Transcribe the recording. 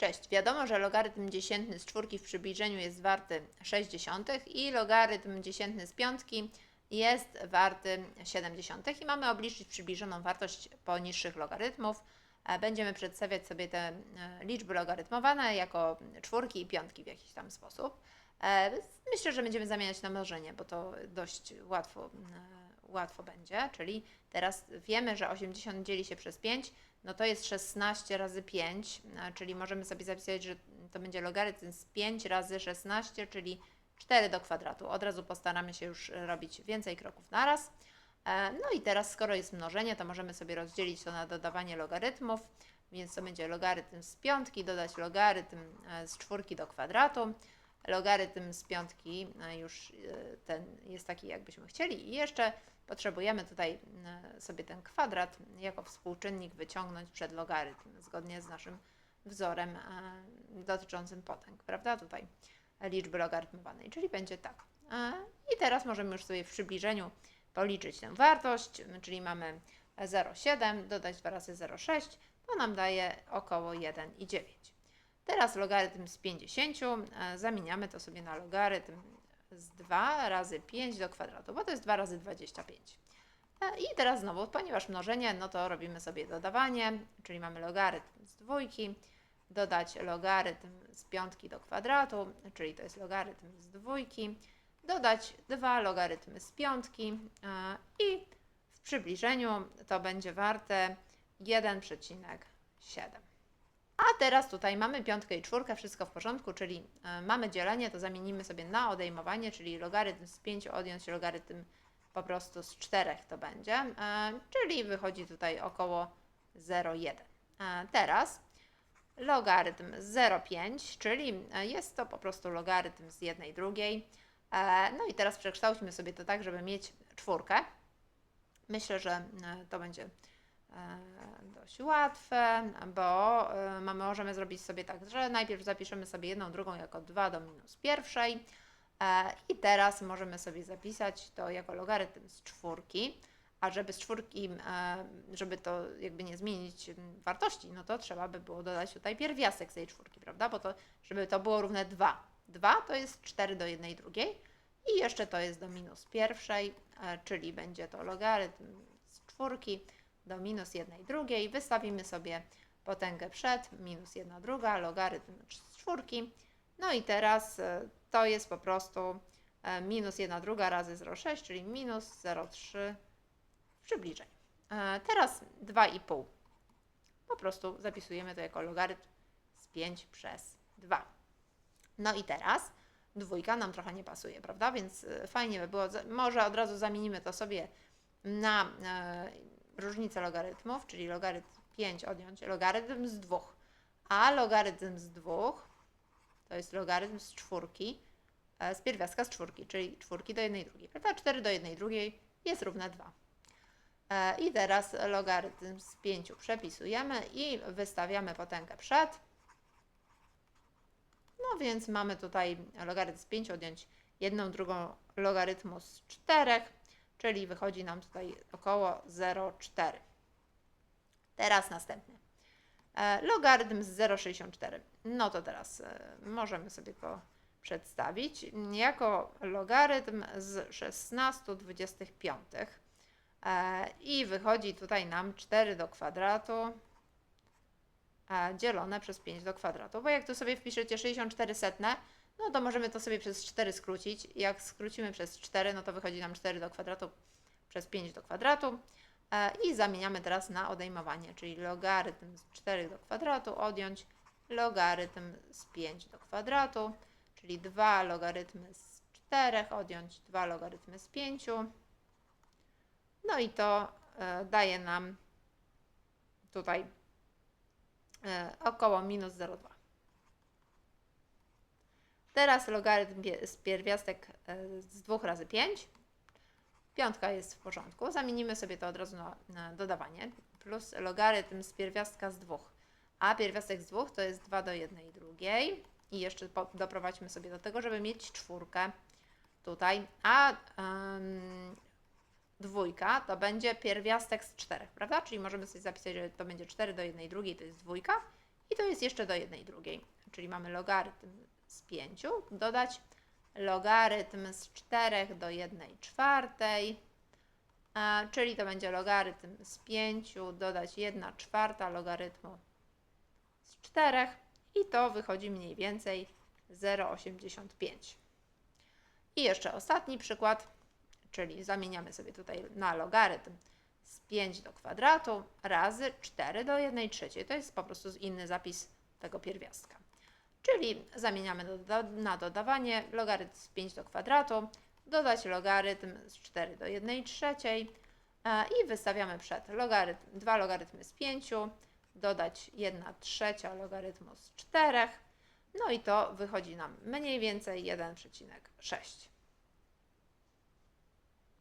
Cześć, wiadomo, że logarytm dziesiętny z czwórki w przybliżeniu jest warty 6 dziesiątych i logarytm dziesiętny z piątki jest warty 7 dziesiątych i mamy obliczyć przybliżoną wartość poniższych logarytmów. E, Będziemy przedstawiać sobie te e, liczby logarytmowane jako czwórki i piątki w jakiś tam sposób. E, Myślę, że będziemy zamieniać na mnożenie, bo to dość łatwo, łatwo będzie, czyli teraz wiemy, że 80 dzieli się przez 5, no to jest 16 razy 5, a, czyli możemy sobie zapisać, że to będzie logarytm z 5 razy 16, czyli 4 do kwadratu. Od razu postaramy się już robić więcej kroków naraz. E, No i teraz, skoro jest mnożenie, to możemy sobie rozdzielić to na dodawanie logarytmów, więc to będzie logarytm z piątki, dodać logarytm e, z czwórki do kwadratu. Logarytm z piątki e, już e, ten jest taki, jakbyśmy chcieli. I jeszcze potrzebujemy tutaj e, sobie ten kwadrat jako współczynnik wyciągnąć przed logarytm, zgodnie z naszym wzorem e, dotyczącym potęg, prawda? Tutaj liczby logarytmowanej, czyli będzie tak. I teraz możemy już sobie w przybliżeniu policzyć tę wartość, czyli mamy 0,7 dodać 2 razy 0,6, to nam daje około 1,9. Teraz logarytm z 50 e, zamieniamy to sobie na logarytm z 2 razy 5 do kwadratu, bo to jest 2 razy 25. E, I teraz znowu, ponieważ mnożenie, no to robimy sobie dodawanie, czyli mamy logarytm z dwójki, dodać logarytm z piątki do kwadratu, czyli to jest logarytm z dwójki, dodać dwa logarytmy z piątki e, i w przybliżeniu to będzie warte 1,7. A teraz tutaj mamy piątkę i czwórkę, wszystko w porządku, czyli e, mamy dzielenie, to zamienimy sobie na odejmowanie, czyli logarytm z 5 odjąć logarytm po prostu z 4 to będzie, e, czyli wychodzi tutaj około 0,1. E, Teraz logarytm 0,5, czyli jest to po prostu logarytm z jednej drugiej. No i teraz przekształćmy sobie to tak, żeby mieć czwórkę. Myślę, że to będzie dość łatwe, bo e, mamy, możemy zrobić sobie tak, że najpierw zapiszemy sobie jedną drugą jako 2 do minus pierwszej e, i teraz możemy sobie zapisać to jako logarytm z czwórki, a żeby z czwórki, e, żeby to jakby nie zmienić wartości, no to trzeba by było dodać tutaj pierwiastek z tej czwórki, prawda, bo to, żeby to było równe 2. 2 to jest 4 do jednej drugiej i jeszcze to jest do minus pierwszej, e, czyli będzie to logarytm z czwórki do minus jednej drugiej. Wystawimy sobie potęgę przed, minus jedna druga, logarytm z czwórki. No i teraz e, to jest po prostu e, minus jedna druga razy 0,6, czyli minus 0,3 w. E, Teraz 2,5. Po prostu zapisujemy to jako logarytm z 5 przez 2. No i teraz dwójka nam trochę nie pasuje, prawda? Więc fajnie by było, może od razu zamienimy to sobie na różnicę logarytmów, czyli logarytm 5 odjąć logarytm z 2. A logarytm z 2 to jest logarytm z czwórki, e, z pierwiastka z czwórki, czyli czwórki do jednej drugiej, prawda? 4 do jednej drugiej jest równe 2. E, I teraz logarytm z 5 przepisujemy i wystawiamy potęgę przed. No więc mamy tutaj logarytm z 5 odjąć jedną drugą logarytmu z 4, czyli wychodzi nam tutaj około 0,4. Teraz następny. E, Logarytm z 0,64. No to teraz e, możemy sobie to przedstawić jako logarytm z 16 25. E, I wychodzi tutaj nam 4 do kwadratu dzielone przez 5 do kwadratu. Bo jak tu sobie wpiszecie 64 setne, no to możemy to sobie przez 4 skrócić. Jak skrócimy przez 4, no to wychodzi nam 4 do kwadratu przez 5 do kwadratu. E, I zamieniamy teraz na odejmowanie, czyli logarytm z 4 do kwadratu odjąć logarytm z 5 do kwadratu, czyli 2 logarytmy z 4 odjąć 2 logarytmy z 5. No i to e, daje nam tutaj e, około minus 0,2. Teraz logarytm z pierwiastek e, z 2 razy 5. Piątka jest w porządku. Zamienimy sobie to od razu na, na dodawanie. Plus logarytm z pierwiastka z 2. A pierwiastek z 2 to jest 2 do 1 drugiej. I jeszcze doprowadźmy sobie do tego, żeby mieć czwórkę tutaj. A em, dwójka to będzie pierwiastek z 4, prawda? Czyli możemy sobie zapisać, że to będzie 4 do 1 drugiej to jest dwójka I to jest jeszcze do jednej drugiej, czyli mamy logarytm z 5 dodać logarytm z 4 do 1 czwartej, czyli to będzie logarytm z 5 dodać 1 czwarta logarytmu z 4 i to wychodzi mniej więcej 0,85. I jeszcze ostatni przykład, czyli zamieniamy sobie tutaj na logarytm z 5 do kwadratu razy 4 do 1 trzeciej. To jest po prostu inny zapis tego pierwiastka. Czyli zamieniamy na dodawanie logarytm z 5 do kwadratu, dodać logarytm z 4 do 1 trzeciej e, i wystawiamy przed logarytm, dwa logarytmy z 5, dodać 1 trzecia logarytmu z 4, no i to wychodzi nam mniej więcej 1,6.